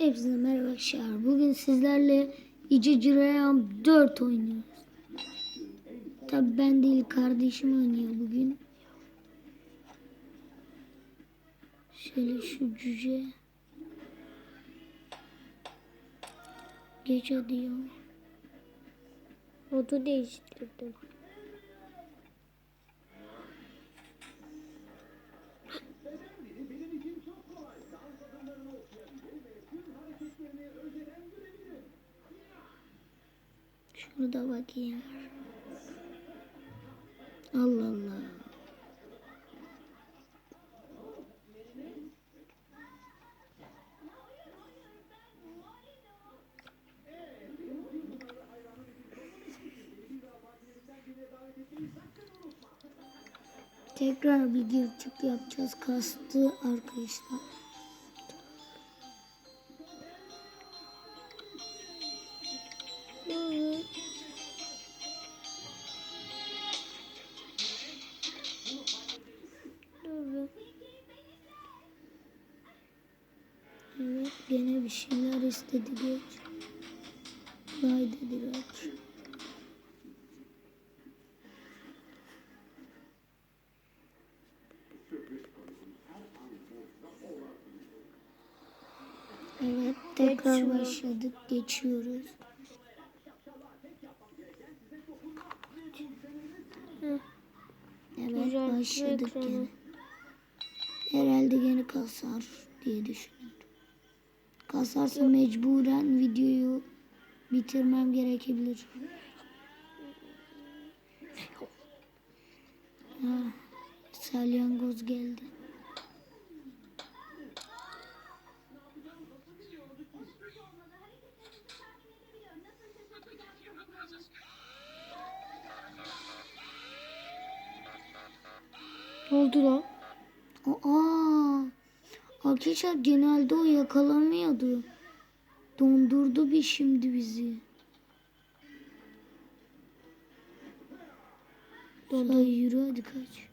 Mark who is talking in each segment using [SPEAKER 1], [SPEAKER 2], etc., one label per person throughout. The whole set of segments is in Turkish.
[SPEAKER 1] Hepinize merhaba arkadaşlar. Bugün sizlerle İyice Cirayam 4 oynuyoruz. Tabi ben değil kardeşim oynuyor bugün. Şöyle şu cüce. Geç hadi ya.
[SPEAKER 2] Modu değiştirdim.
[SPEAKER 1] Da bakayım. Allah Allah. Tekrar bir girtik yapacağız. Kastı arkadaşlar. Gene bir şeyler istedi geç. Lay dedi geç. Evet tekrar başladık geçiyoruz. Evet başladık gene. Herhalde gene kasar diye düşünüyorum. Kasarsa mecburen videoyu bitirmem gerekebilir. Ha, salyangoz geldi.
[SPEAKER 2] Ne oldu lan?
[SPEAKER 1] Aa, arkadaşlar genelde o yakalamıyordu. Dondurdu bir şimdi bizi. Dondu. yürü hadi kaç.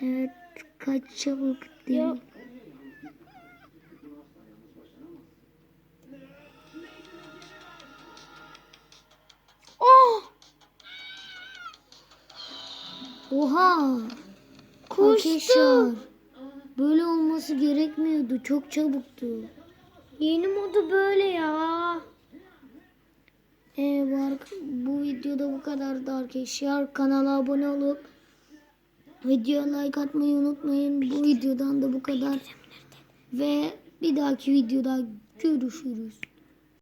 [SPEAKER 1] Evet kaç çabuk değil.
[SPEAKER 2] Oh!
[SPEAKER 1] Oha!
[SPEAKER 2] Koştu.
[SPEAKER 1] Arkadaşlar, Böyle olması gerekmiyordu. Çok çabuktu.
[SPEAKER 2] Yeni modu böyle ya.
[SPEAKER 1] Ee, bu, bu videoda bu kadardı arkadaşlar. Kanala abone olup videoya like atmayı unutmayın. Bu videodan da bu kadar. Ve bir dahaki videoda görüşürüz.